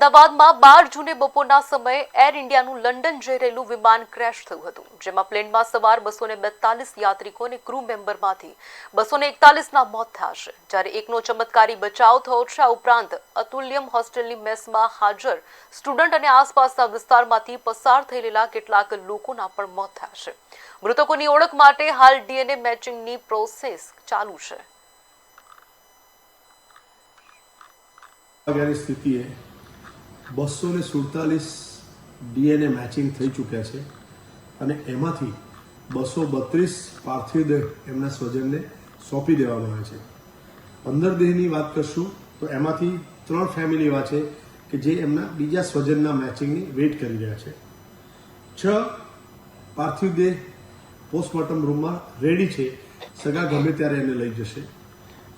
અમદાવાદમાં બાર જૂને બપોરના સમયે એર ઇન્ડિયાનું લંડન જઈ રહેલું વિમાન ક્રેશ થયું હતું, જેમાં પ્લેનમાં સવાર બસો ને બેતાલીસ યાત્રિકો અને ક્રૂ મેમ્બરમાંથી બસો ને એકતાલીસના મોત થયા છે. જ્યારે એકનો ચમત્કારી બચાવ થયો છે, આ ઉપરાંત અતુલ્યમ હોસ્ટેલની મેસમાં હાજર સ્ટુડન્ટ અને આસપાસના વિસ્તારમાંથી પસાર થયેલા કેટલાક લોકોના પણ મોત થયા છે. મૃતકોની ઓળખ માટે હાલ ડીએનએ મેચિંગની પ્રોસેસ ચાલુ છે. વાગ્યાની સ્થિતિએ બસો ને સુડતાલીસ ડીએનએ મેચિંગ થઈ ચૂક્યા છે અને એમાંથી બસો બત્રીસ પાર્થિવ દેહ એમના સ્વજનને સોંપી દેવામાં આવે છે. પંદર દેહની વાત કરશું તો એમાંથી ત્રણ ફેમિલી એવા છે કે જે એમના બીજા સ્વજનના મેચિંગની વેઇટ કરી રહ્યા છે. છ પાર્થિવ દેહ પોસ્ટમોર્ટમ રૂમમાં રેડી છે. સગા ગમે ત્યારે એને લઈ જશે.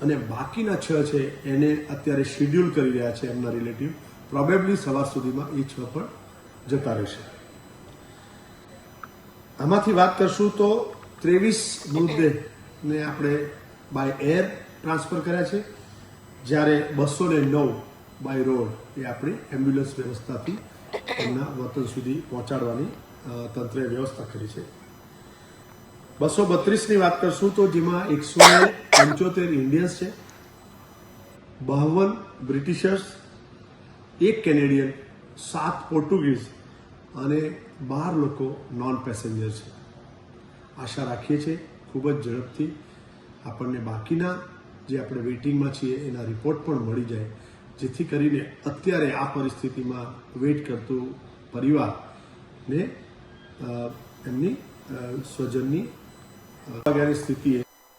અને બાકીના છ છે એને અત્યારે શેડ્યુલ કરી રહ્યા છે એમના રિલેટિવ પ્રોબેબલી સવાર સુધીમાં એ છ પણ જતા રહેશે. આમાંથી વાત કરશું તો ત્રેવીસ મૃતદેહને આપણે બાય એર ટ્રાન્સફર કર્યા છે, જ્યારે બસો ને નવ બાય રોડ એ આપણી એમ્બ્યુલન્સ વ્યવસ્થાથી એમના વતન સુધી પહોંચાડવાની તંત્રએ વ્યવસ્થા કરી છે. બસો બત્રીસની વાત કરશું તો જેમાં એકસો પંચોતેર ઇન્ડિયન્સ છે, બાવન બ્રિટિશર્સ એક કેનેડિયન, સાત પોર્ટુગીઝ અને બાર લોકો નોન પેસેન્જર છે. આશા રાખીએ છીએ ખૂબ જ ઝડપથી આપણને બાકીના જે આપણે વેઇટિંગમાં છીએ એના રિપોર્ટ પણ મળી જાય, જેથી કરીને અત્યારે આ પરિસ્થિતિમાં વેઇટ કરતું પરિવારને એમની સ્વજનની વાગ્યાની સ્થિતિએ